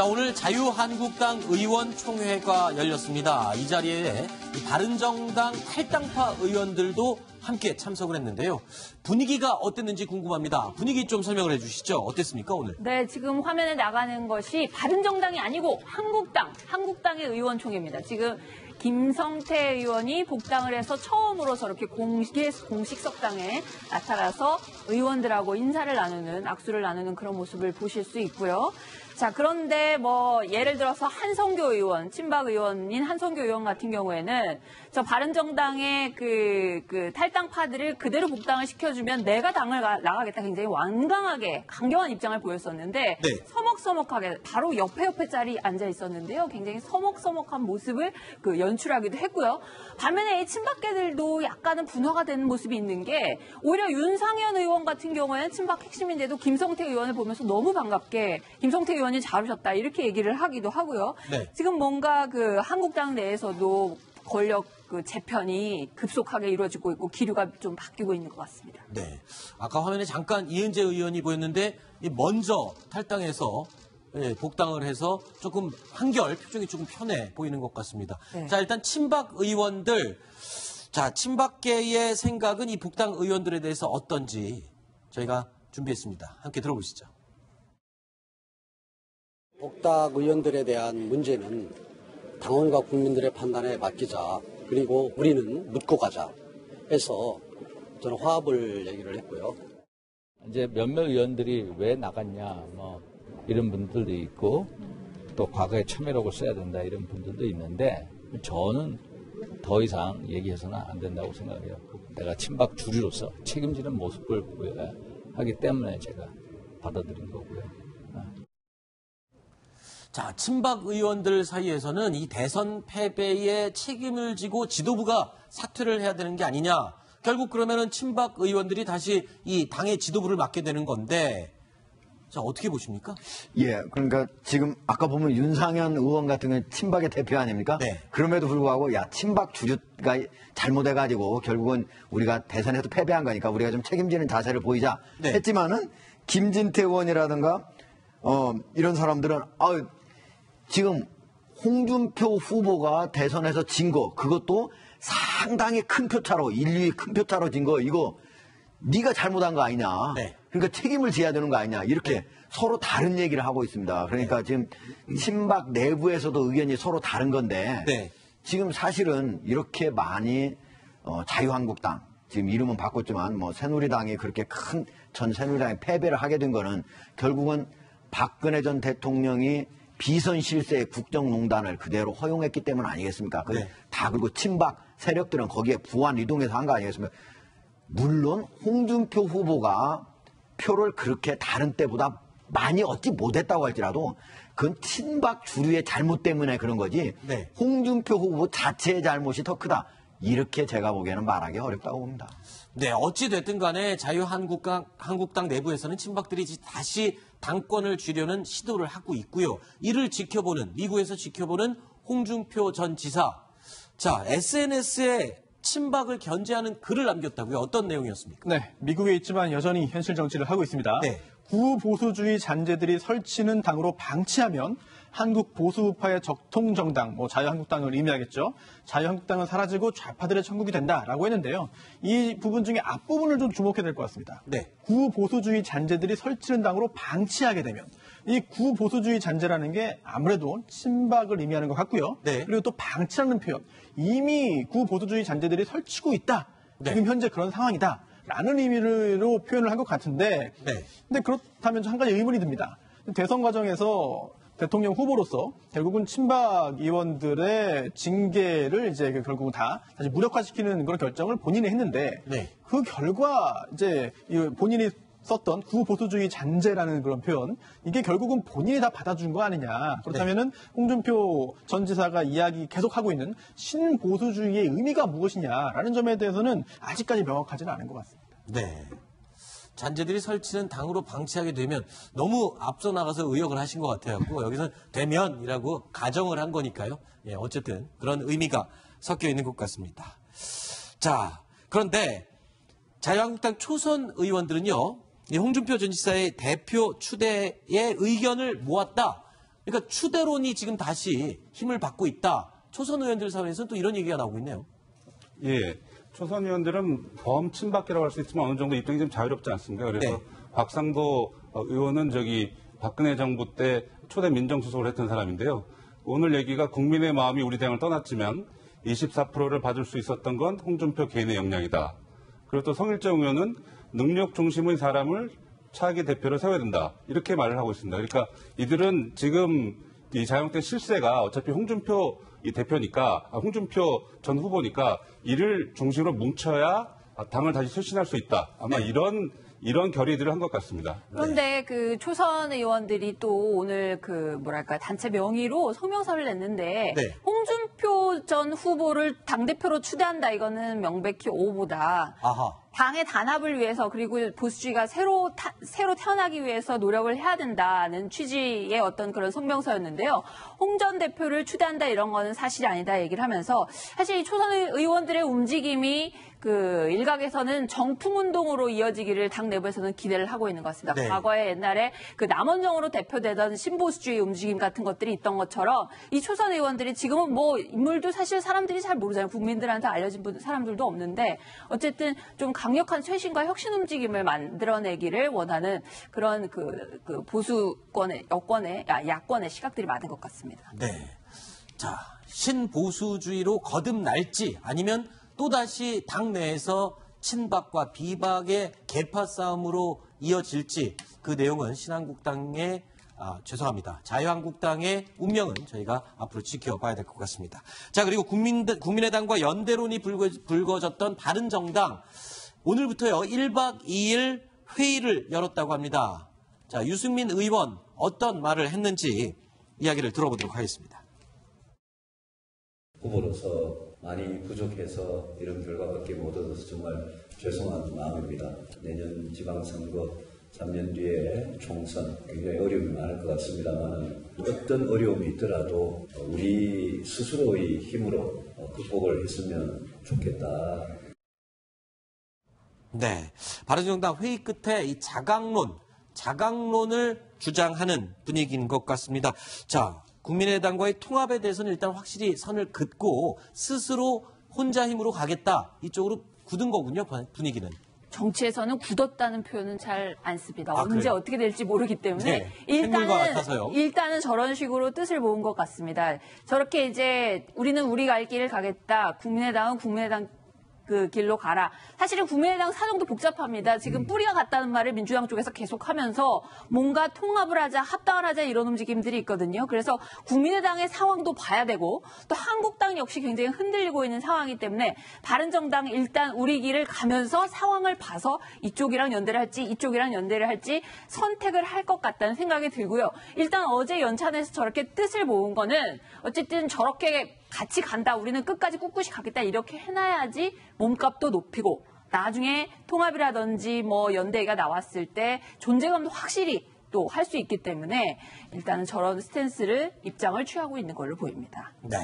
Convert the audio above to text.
자, 오늘 자유한국당 의원총회가 열렸습니다. 이 자리에 이 바른정당 탈당파 의원들도 함께 참석을 했는데요. 분위기가 어땠는지 궁금합니다. 분위기 좀 설명을 해주시죠. 어땠습니까, 오늘? 네, 지금 화면에 나가는 것이 바른정당이 아니고 한국당, 한국당의 의원총회입니다. 지금 김성태 의원이 복당을 해서 처음으로 저렇게 공식, 공식 석당에 나타나서 의원들하고 인사를 나누는, 악수를 나누는 그런 모습을 보실 수 있고요. 자, 그런데 뭐 예를 들어서 한성교 의원, 친박 의원인 한성교 의원 같은 경우에는 저 바른정당의 그, 그 탈당파들을 그대로 복당을 시켜주면 내가 당을 가- 나가겠다 굉장히 완강하게 강경한 입장을 보였었는데 네. 서먹서먹하게 바로 옆에 옆에 자리 앉아 있었는데요. 굉장히 서먹서먹한 모습을 그 연출하기도 했고요. 반면에 이 친박계들도 약간은 분화가 되는 모습이 있는 게 오히려 윤상현 의원 같은 경우에는 친박 핵심인데도 김성태 의원을 보면서 너무 반갑게 김성태 의원이 잘 오셨다 이렇게 얘기를 하기도 하고요. 네. 지금 뭔가 그 한국당 내에서도 권력 그 재편이 급속하게 이루어지고 있고 기류가 좀 바뀌고 있는 것 같습니다. 네. 아까 화면에 잠깐 이은재 의원이 보였는데 이 먼저 탈당해서 예, 복당을 해서 조금 한결 표정이 조금 편해 보이는 것 같습니다. 네. 자, 일단 친박 의원들 자, 친박계의 생각은 이 복당 의원들에 대해서 어떤지 저희가 준비했습니다. 함께 들어보시죠. 복당 의원들에 대한 문제는 당원과 국민들의 판단에 맡기자. 그리고 우리는 묻고 가자. 해서 저는 화합을 얘기를 했고요. 이제 몇몇 의원들이 왜 나갔냐, 뭐, 이런 분들도 있고, 또 과거에 참여라고 써야 된다, 이런 분들도 있는데, 저는 더 이상 얘기해서는 안 된다고 생각해요. 내가 친박 주류로서 책임지는 모습을 보여야 하기 때문에 제가 받아들인 거고요. 자, 친박 의원들 사이에서는 이 대선 패배에 책임을 지고 지도부가 사퇴를 해야 되는 게 아니냐. 결국 그러면은 친박 의원들이 다시 이 당의 지도부를 맡게 되는 건데, 자, 어떻게 보십니까? 예, 그러니까 지금 아까 보면 윤상현 의원 같은 경우는 친박의 대표 아닙니까? 네. 그럼에도 불구하고 야 친박 주류가 잘못해가지고 결국은 우리가 대선에서 패배한 거니까 우리가 좀 책임지는 자세를 보이자 네. 했지만은 김진태 의원이라든가 어 이런 사람들은 아 지금 홍준표 후보가 대선에서 진 거 그것도 상당히 큰 표차로 인류의 큰 표차로 진 거 이거 네가 잘못한 거 아니냐. 네. 그러니까 책임을 져야 되는 거 아니냐. 이렇게 서로 다른 얘기를 하고 있습니다. 그러니까 네. 지금 신박 내부에서도 의견이 서로 다른 건데 네. 지금 사실은 이렇게 많이 어, 자유한국당 지금 이름은 바꿨지만 뭐 새누리당이 그렇게 큰 전 새누리당이 패배를 하게 된 거는 결국은 박근혜 전 대통령이 비선 실세의 국정농단을 그대로 허용했기 때문 아니겠습니까? 그 네. 다 그리고 친박 세력들은 거기에 부안 이동해서 한 거 아니겠습니까? 물론 홍준표 후보가 표를 그렇게 다른 때보다 많이 얻지 못했다고 할지라도 그건 친박 주류의 잘못 때문에 그런 거지 네. 홍준표 후보 자체의 잘못이 더 크다. 이렇게 제가 보기에는 말하기 어렵다고 봅니다. 네, 어찌됐든 간에 자유한국당 한국당 내부에서는 친박들이 다시 당권을 쥐려는 시도를 하고 있고요. 이를 지켜보는, 미국에서 지켜보는 홍준표 전 지사. 자, SNS에 친박을 견제하는 글을 남겼다고요. 어떤 내용이었습니까? 네, 미국에 있지만 여전히 현실 정치를 하고 있습니다. 네. 구보수주의 잔재들이 설치는 당으로 방치하면 한국 보수파의 적통 정당, 뭐 자유한국당을 의미하겠죠. 자유한국당은 사라지고 좌파들의 천국이 된다라고 했는데요. 이 부분 중에 앞부분을 좀 주목해야 될 것 같습니다. 네. 구보수주의 잔재들이 설치는 당으로 방치하게 되면 이 구보수주의 잔재라는 게 아무래도 친박을 의미하는 것 같고요. 네. 그리고 또 방치하는 표현. 이미 구보수주의 잔재들이 설치고 있다. 네. 지금 현재 그런 상황이다. 라는 의미로 표현을 한 것 같은데, 네. 근데 그렇다면 한 가지 의문이 듭니다. 대선 과정에서 대통령 후보로서 결국은 친박 의원들의 징계를 이제 그 결국은 다 다시 무력화시키는 그런 결정을 본인이 했는데, 네. 그 결과 이제 이 본인이 썼던 구보수주의 잔재라는 그런 표현 이게 결국은 본인이 다 받아준 거 아니냐 그렇다면은 홍준표 전 지사가 이야기 계속하고 있는 신보수주의의 의미가 무엇이냐라는 점에 대해서는 아직까지 명확하지는 않은 것 같습니다. 네. 잔재들이 설치는 당으로 방치하게 되면 너무 앞서 나가서 의역을 하신 것 같아요. 여기서 되면이라고 가정을 한 거니까요. 예, 어쨌든 그런 의미가 섞여 있는 것 같습니다. 자, 그런데 자유한국당 초선 의원들은요, 이 홍준표 전 지사의 대표 추대의 의견을 모았다. 그러니까 추대론이 지금 다시 힘을 받고 있다. 초선 의원들 사이에서는 또 이런 얘기가 나오고 있네요. 예. 초선 의원들은 범친박이라고 할 수 있지만 어느 정도 입장이 좀 자유롭지 않습니까? 그래서 네. 박상도 어, 의원은 저기 박근혜 정부 때 초대 민정수석을 했던 사람인데요. 오늘 얘기가 국민의 마음이 우리 당을 떠났지만 24%를 받을 수 있었던 건 홍준표 개인의 역량이다. 그리고 또 성일정 의원은 능력 중심의 사람을 차기 대표로 세워야 된다. 이렇게 말을 하고 있습니다. 그러니까 이들은 지금 이 자영된 실세가 어차피 홍준표 이 대표니까, 아, 홍준표 전 후보니까 이를 중심으로 뭉쳐야 아, 당을 다시 쇄신할 수 있다. 아마 이런 이런 결의들을 한 것 같습니다. 그런데 그 초선 의원들이 또 오늘 그 뭐랄까 단체 명의로 성명서를 냈는데 네. 홍준표 전 후보를 당 대표로 추대한다 이거는 명백히 오보다. 아하. 당의 단합을 위해서 그리고 보수주의가 새로 타- 새로 태어나기 위해서 노력을 해야 된다는 취지의 어떤 그런 성명서였는데요. 홍 전 대표를 추대한다 이런 거는 사실이 아니다 얘기를 하면서 사실 이 초선 의원들의 움직임이 그 일각에서는 정풍 운동으로 이어지기를 당 내부에서는 기대를 하고 있는 것 같습니다. 네. 과거에 옛날에 그 남원정으로 대표되던 신보수주의 움직임 같은 것들이 있던 것처럼 이 초선 의원들이 지금은 뭐 인물도 사실 사람들이 잘 모르잖아요. 국민들한테 알려진 분- 사람들도 없는데 어쨌든 좀 강력한 쇄신과 혁신 움직임을 만들어내기를 원하는 그런 그, 그 보수권의 여권의 야, 야권의 시각들이 많은 것 같습니다. 네. 자, 신보수주의로 거듭날지 아니면 또다시 당내에서 친박과 비박의 개파 싸움으로 이어질지 그 내용은 신한국당의 아, 죄송합니다. 자유한국당의 운명은 저희가 앞으로 지켜봐야 될 것 같습니다. 자, 그리고 국민, 국민의당과 연대론이 불거, 불거졌던 바른정당. 오늘부터요, 1박 2일 회의를 열었다고 합니다. 자, 유승민 의원 어떤 말을 했는지 이야기를 들어보도록 하겠습니다. 후보로서 많이 부족해서 이런 결과밖에 못 얻어서 정말 죄송한 마음입니다. 내년 지방선거 3년 뒤에 총선 굉장히 어려움이 많을 것 같습니다만 어떤 어려움이 있더라도 우리 스스로의 힘으로 극복을 했으면 좋겠다. 네. 바른정당 회의 끝에 이 자강론, 자강론을 주장하는 분위기인 것 같습니다. 자, 국민의당과의 통합에 대해서는 일단 확실히 선을 긋고 스스로 혼자 힘으로 가겠다. 이쪽으로 굳은 거군요, 분위기는. 정치에서는 굳었다는 표현은 잘 안 씁니다. 아, 언제 그래요? 어떻게 될지 모르기 때문에 네. 일단은 일단은 저런 식으로 뜻을 모은 것 같습니다. 저렇게 이제 우리는 우리 갈 길을 가겠다. 국민의당은 국민의당 그 길로 가라. 사실은 국민의당 사정도 복잡합니다. 음. 지금 뿌리가 같다는 말을 민주당 쪽에서 계속하면서 뭔가 통합을 하자, 합당을 하자 이런 움직임들이 있거든요. 그래서 국민의당의 상황도 봐야 되고 또 한국당 역시 굉장히 흔들리고 있는 상황이기 때문에 바른정당 일단 우리 길을 가면서 상황을 봐서 이쪽이랑 연대를 할지 이쪽이랑 연대를 할지 선택을 할 것 같다는 생각이 들고요. 일단 어제 연찬에서 저렇게 뜻을 모은 거는 어쨌든 저렇게 같이 간다. 우리는 끝까지 꿋꿋이 가겠다. 이렇게 해놔야지 몸값도 높이고 나중에 통합이라든지 뭐 연대가 나왔을 때 존재감도 확실히 또 할 수 있기 때문에 일단은 저런 스탠스를 입장을 취하고 있는 걸로 보입니다. 네.